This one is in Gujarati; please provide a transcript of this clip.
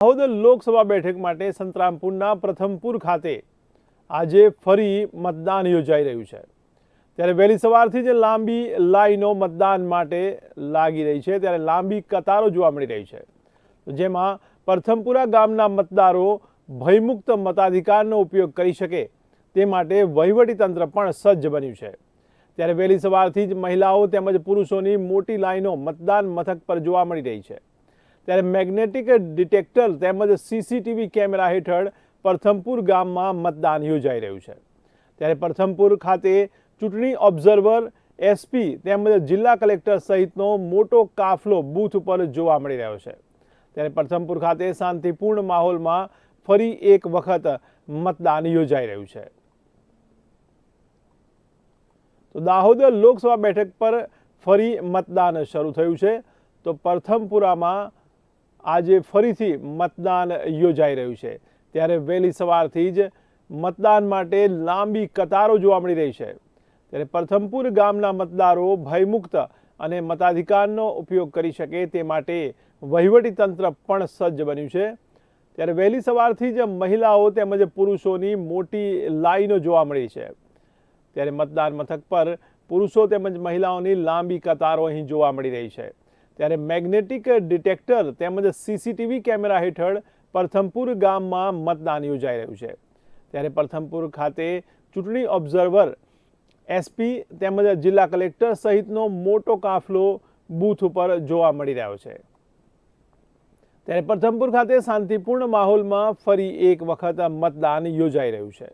દાહોદ લોકસભા બેઠક માટે સંતરામપુરના પ્રથમપુર ખાતે આજે ફરી મતદાન યોજાઈ રહ્યું છે. ત્યારે વહેલી સવારથી જ લાંબી લાઈનો મતદાન માટે લાગી રહી છે. ત્યારે લાંબી કતારો જોવા મળી રહી છે. જેમાં પ્રથમપુરા ગામના મતદારો ભયમુક્ત મતાધિકારનો ઉપયોગ કરી શકે તે માટે વહીવટીતંત્ર પણ સજ્જ બન્યું છે. ત્યારે વહેલી સવારથી જ મહિલાઓ તેમજ પુરુષોની મોટી લાઈનો મતદાન મથક પર જોવા મળી રહી છે. ત્યારે મેગ્નેટિક ડિટેક્ટર તેમજ સીસીટીવી કેમેરા હેઠળ પ્રથમપુર ગામમાં મતદાન યોજાઈ રહ્યું છે. ત્યારે પ્રથમપુર ખાતે ચૂંટણી ઓબ્ઝર્વર એસપી તેમજ જિલ્લા કલેક્ટર સહિતનો મોટો કાફલો બૂથ ઉપર જોવા મળી રહ્યો છે. ત્યારે પ્રથમપુર ખાતે શાંતિપૂર્ણ માહોલમાં ફરી એક વખત મતદાન યોજાઈ રહ્યું છે. તો દાહોદ લોકસભા બેઠક પર ફરી મતદાન શરૂ થયું છે. તો પ્રથમપુરામાં આજે ફરીથી મતદાન યોજાઈ રહ્યું છે. ત્યારે વહેલી સવારથી જ મતદાન માટે લાંબી કતારો જોવા મળી રહી છે. ત્યારે પ્રથમપુર ગામના મતદારો ભયમુક્ત અને મતાધિકારનો ઉપયોગ કરી શકે તે માટે વહીવટીતંત્ર પણ સજ્જ બન્યું છે. ત્યારે વહેલી સવારથી જ મહિલાઓ તેમજ પુરુષોની મોટી લાઈનો જોવા મળી છે. ત્યારે મતદાન મથક પર પુરુષો તેમજ મહિલાઓની લાંબી કતારો અહીં જોવા મળી રહી છે. ત્યારે મેગ્નેટિક ડિટેક્ટર તેમજ સીસીટીવી કેમેરા હેઠળ પ્રથમપુર ગામમાં મતદાન યોજાઈ રહ્યું છે. ત્યારે પ્રથમપુર ખાતે ચૂંટણી ઓબ્ઝર્વર એસપી તેમજ જિલ્લા કલેક્ટર સહિતનો મોટો કાફલો બૂથ ઉપર જોવા મળી રહ્યો છે. ત્યારે પ્રથમપુર ખાતે શાંતિપૂર્ણ માહોલમાં ફરી એક વખત મતદાન યોજાઈ રહ્યું છે.